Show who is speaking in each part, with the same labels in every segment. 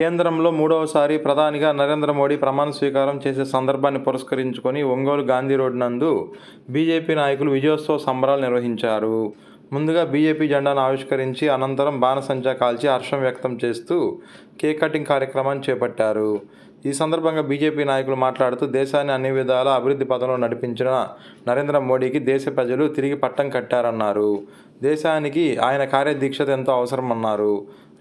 Speaker 1: కేంద్రంలో మూడవసారి ప్రధానిగా నరేంద్ర మోడీ ప్రమాణ స్వీకారం చేసే సందర్భాన్ని పురస్కరించుకొని ఒంగోలు గాంధీ రోడ్ నందు బీజేపీ నాయకులు విజయోత్సవ సంబరాలు నిర్వహించారు. ముందుగా బీజేపీ జెండాను ఆవిష్కరించి అనంతరం బాణసంచా కాల్చి హర్షం వ్యక్తం చేస్తూ కేక్ కటింగ్ కార్యక్రమాన్ని చేపట్టారు. ఈ సందర్భంగా బీజేపీ నాయకులు మాట్లాడుతూ దేశాన్ని అన్ని విధాల అభివృద్ధి పథంలో నడిపించిన నరేంద్ర మోడీకి దేశ ప్రజలు తిరిగి పట్టం కట్టారన్నారు. దేశానికి ఆయన కార్యదీక్షత ఎంతో అవసరమన్నారు.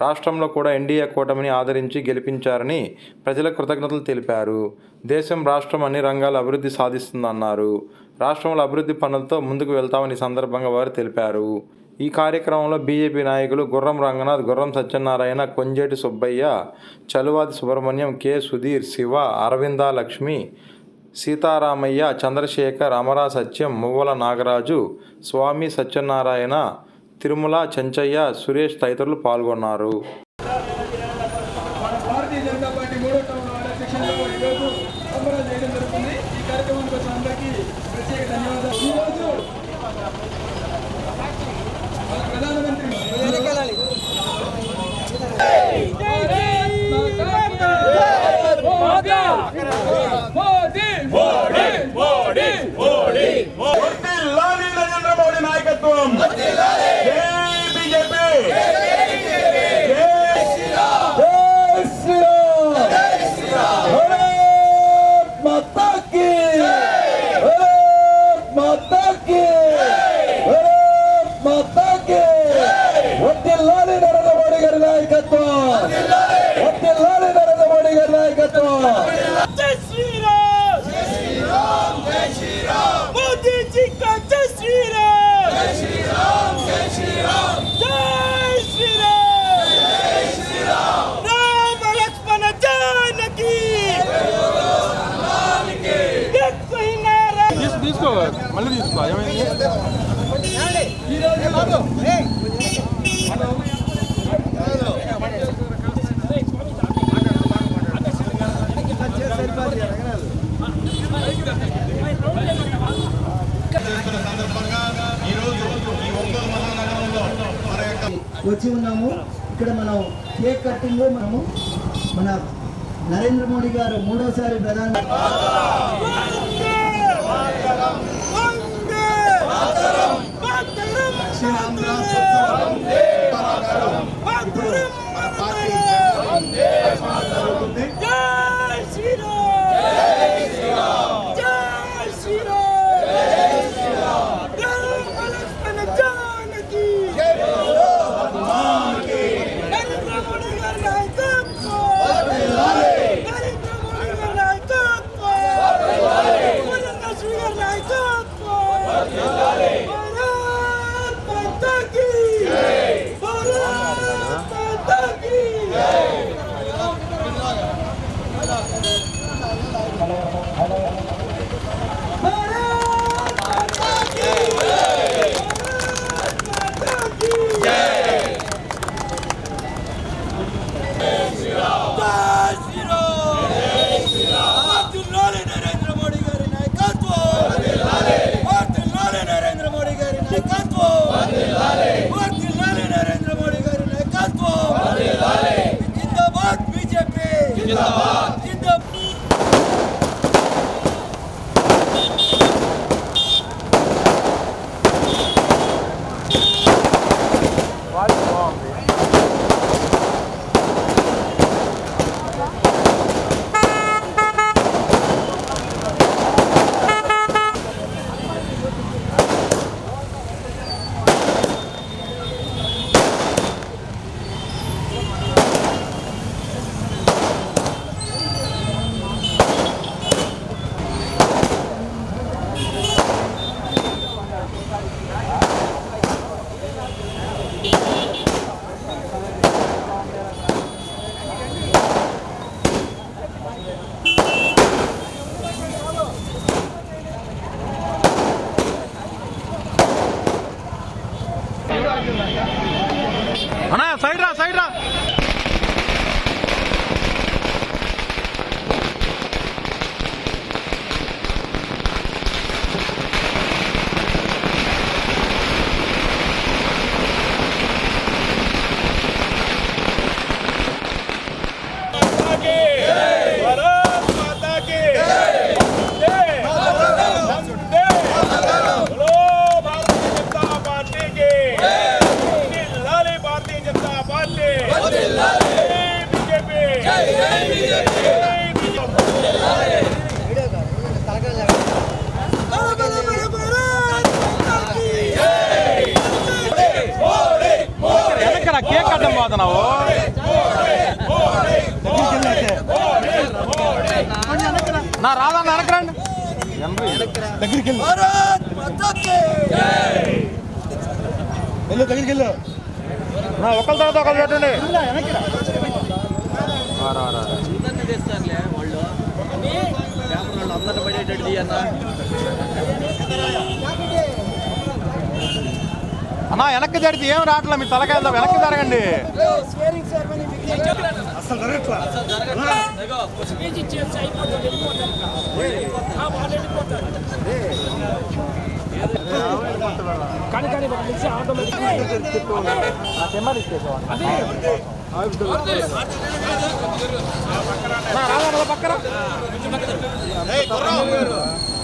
Speaker 1: రాష్ట్రంలో కూడా ఎన్డీఏ కూటమిని ఆదరించి గెలిపించారని ప్రజల కృతజ్ఞతలు తెలిపారు. దేశం రాష్ట్రం అన్ని రంగాల అభివృద్ధి సాధిస్తుందన్నారు. రాష్ట్రంలో అభివృద్ధి పనులతో ముందుకు వెళ్తామని సందర్భంగా వారు తెలిపారు. ఈ కార్యక్రమంలో బీజేపీ నాయకులు గుర్రం రంగనాథ్ గుర్రం సత్యనారాయణ కొంజేటి సుబ్బయ్య చలువాది సుబ్రహ్మణ్యం కె. సుధీర్ శివ అరవింద లక్ష్మి సీతారామయ్య చంద్రశేఖర్ అమరా సత్యం మువ్వల నాగరాజు స్వామి సత్యనారాయణ తిరుమల చెంచయ్య సురేష్ తదితరులు పాల్గొన్నారు
Speaker 2: మన భారతీయ జనతా పార్టీ మూడో టౌన్ అధ్యక్షులు ఈరోజు సంబరాలు చేయడం జరుగుతుంది ఈ కార్యక్రమానికి వచ్చిన అందరికీ ప్రత్యేక ధన్యవాదాలు ఈరోజు మన ప్రధానమంత్రి
Speaker 3: నరేంద్ర మోడీ నాయకత్వం
Speaker 4: తీసుకో
Speaker 5: వచ్చి ఉన్నాము. ఇక్కడ మనం కేక్ కట్టింగ్ మనము మన నరేంద్ర మోడీ గారు మూడోసారి ప్రధాని
Speaker 6: Mataram! Mataram!
Speaker 4: Mataram! Mataram! కట్టం పోతున్నావు నా రాదా వెనకరండి దగ్గరికి వెళ్ళు దగ్గరికి వెళ్ళు నా ఒకరి తర్వాత ఒకరు పెట్టండి. రా, రా, రా. అన్నా వెనక్కి జరిగితే ఏం రావట్లే మీ తలకాయలు వెనక్కి జరగండి. నా రాదా నా పక్కన ఇంకా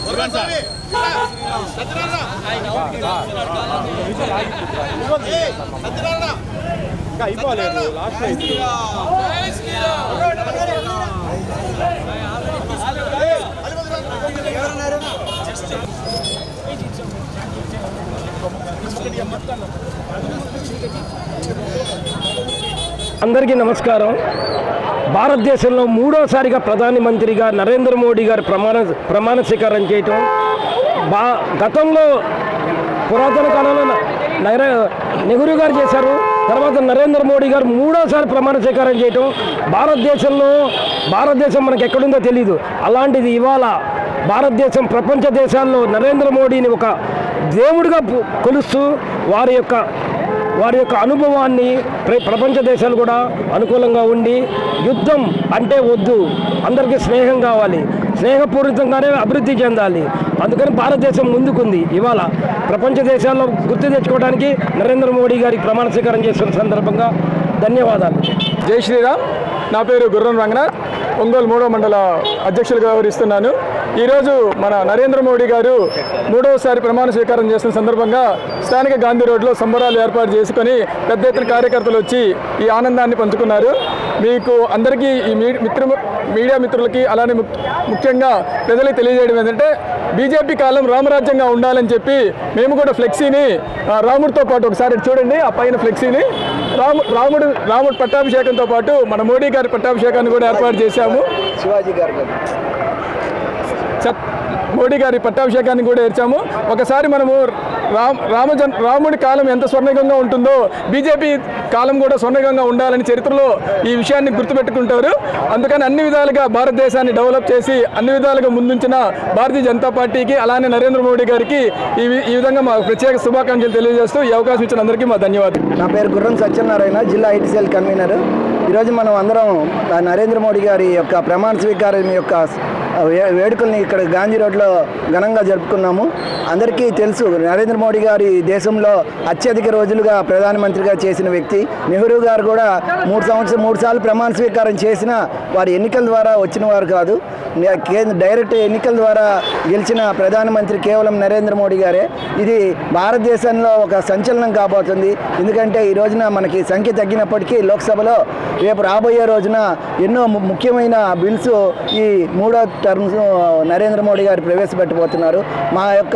Speaker 4: అయిపోలేదు లాస్ట్
Speaker 7: అందరికీ నమస్కారం. భారతదేశంలో మూడోసారిగా ప్రధానమంత్రిగా నరేంద్ర మోడీ గారు ప్రమాణ ప్రమాణ స్వీకారం చేయటం బా గతంలో పురాతన కాలంలో న- నెహ్రూ గారు చేశారు తర్వాత నరేంద్ర మోడీ గారు మూడోసారి ప్రమాణ స్వీకారం చేయటం. భారతదేశంలో భారతదేశం మనకు ఎక్కడుందో తెలియదు అలాంటిది ఇవాళ భారతదేశం ప్రపంచ దేశాల్లో నరేంద్ర మోడీని ఒక దేవుడిగా కొలుస్తూ వారి యొక్క వారి యొక్క అనుభవాన్ని ప్ర ప్రపంచ దేశాలు కూడా అనుకూలంగా ఉండి యుద్ధం అంటే వద్దు. అందరికీ స్నేహం కావాలి. స్నేహపూరితంగానే అభివృద్ధి చెందాలి. అందుకని భారతదేశం ముందుకుంది. ఇవాళ ప్రపంచ దేశాల్లో గుర్తు తెచ్చుకోవడానికి నరేంద్ర మోడీ గారికి ప్రమాణ స్వీకారం చేస్తున్న సందర్భంగా ధన్యవాదాలు.
Speaker 2: జై శ్రీరామ్. నా పేరు గుర్రం రంగనాథ్. ఒంగోలు మూడో మండల అధ్యక్షులుగా వ్యవహరిస్తున్నాను. ఈరోజు మన నరేంద్ర మోడీ గారు మూడవసారి ప్రమాణ స్వీకారం చేస్తున్న సందర్భంగా స్థానిక గాంధీ రోడ్లో సంబరాలు ఏర్పాటు చేసుకొని పెద్ద ఎత్తున కార్యకర్తలు వచ్చి ఈ ఆనందాన్ని పంచుకున్నారు. మీకు అందరికీ ఈ మిత్రు మీడియా మిత్రులకి అలానే ముఖ్యంగా ప్రజలకు తెలియజేయడం ఏంటంటే బీజేపీ కాలం రామరాజ్యంగా ఉండాలని చెప్పి మేము కూడా ఫ్లెక్సీని రాముడితో పాటు ఒకసారి చూడండి ఆ పైన ఫ్లెక్సీని రాము రాముడు రాముడు పట్టాభిషేకంతో పాటు మన మోడీ గారి పట్టాభిషేకాన్ని కూడా ఏర్పాటు చేశాము.
Speaker 5: శివాజీ గారు.
Speaker 2: మోడీ గారి పట్టాభిషేకాన్ని కూడా ఏర్చాము. ఒకసారి మనము రామ్ రామజన్ రాముడి కాలం ఎంత స్వర్ణికంగా ఉంటుందో బీజేపీ కాలం కూడా స్వర్ణికంగా ఉండాలని చరిత్రలో ఈ విషయాన్ని గుర్తుపెట్టుకుంటారు. అందుకని అన్ని విధాలుగా భారతదేశాన్ని డెవలప్ చేసి అన్ని విధాలుగా ముందుంచిన భారతీయ జనతా పార్టీకి అలానే నరేంద్ర మోడీ గారికి ఈ ఈ విధంగా మా ప్రత్యేక శుభాకాంక్షలు తెలియజేస్తూ ఈ అవకాశం ఇచ్చిన అందరికీ మా ధన్యవాదాలు.
Speaker 5: నా పేరు గుర్రం సత్యనారాయణ జిల్లా ఐటీసీఎల్ కన్వీనర్. ఈరోజు మనం అందరం నరేంద్ర మోడీ గారి యొక్క ప్రమాణ స్వీకారం యొక్క వేడుకల్ని ఇక్కడ గాంధీ రోడ్లో ఘనంగా జరుపుకున్నాము. అందరికీ తెలుసు నరేంద్ర మోడీ గారి దేశంలో అత్యధిక రోజులుగా ప్రధానమంత్రిగా చేసిన వ్యక్తి. నెహ్రూ గారు కూడా మూడు సంవత్సరం మూడు సార్లు ప్రమాణ స్వీకారం చేసిన వారు ఎన్నికల ద్వారా వచ్చిన వారు కాదు. కేంద్ర డైరెక్ట్ ఎన్నికల ద్వారా గెలిచిన ప్రధానమంత్రి కేవలం నరేంద్ర మోడీ గారే. ఇది భారతదేశంలో ఒక సంచలనం కాబోతుంది. ఎందుకంటే ఈ రోజున మనకి సంఖ్య తగ్గినప్పటికీ లోక్సభలో రేపు రాబోయే రోజున ఎన్నో ము- ముఖ్యమైన బిల్స్ ఈ మూడో టర్మ్స్ నరేంద్ర మోడీ గారు ప్రవేశపెట్టబోతున్నారు. మా యొక్క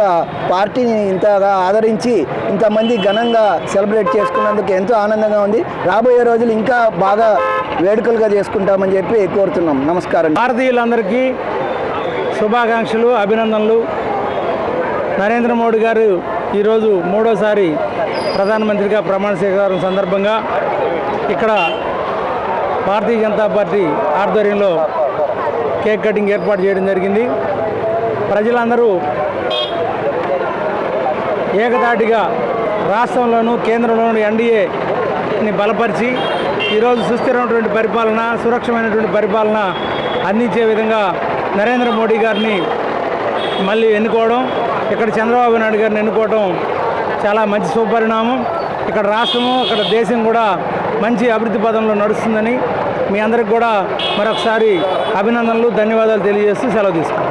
Speaker 5: పార్టీని ఇంతగా ఆదరించి ఇంతమంది ఘనంగా సెలబ్రేట్ చేసుకున్నందుకు ఎంతో ఆనందంగా ఉంది. రాబోయే రోజులు ఇంకా బాగా వేడుకలుగా చేసుకుంటామని చెప్పి కోరుతున్నాం. నమస్కారం.
Speaker 7: భారతీయులందరికీ శుభాకాంక్షలు అభినందనలు. నరేంద్ర మోడీ గారు ఈరోజు మూడోసారి ప్రధానమంత్రిగా ప్రమాణ స్వీకారం సందర్భంగా ఇక్కడ భారతీయ జనతా పార్టీ ఆధ్వర్యంలో కేక్ కటింగ్ ఏర్పాటు చేయడం జరిగింది. ప్రజలందరూ ఏకతాటిగా రాష్ట్రంలోనూ కేంద్రంలోనూ ఎన్డీఏని బలపరిచి ఈరోజు సుస్థిరమైనటువంటి పరిపాలన సురక్షమైనటువంటి పరిపాలన అందించే విధంగా నరేంద్ర మోడీ గారిని మళ్ళీ ఎన్నుకోవడం ఇక్కడ చంద్రబాబు నాయుడు గారిని ఎన్నుకోవడం చాలా మంచి సుపరిణామం ఇక్కడ రాష్ట్రము ఇక్కడ దేశం కూడా మంచి అభివృద్ధి పదంలో నడుస్తుందని మీ అందరికి కూడా మరొకసారి అభినందనలు ధన్యవాదాలు తెలియజేస్తూ సెలవు తీసుకుంటాం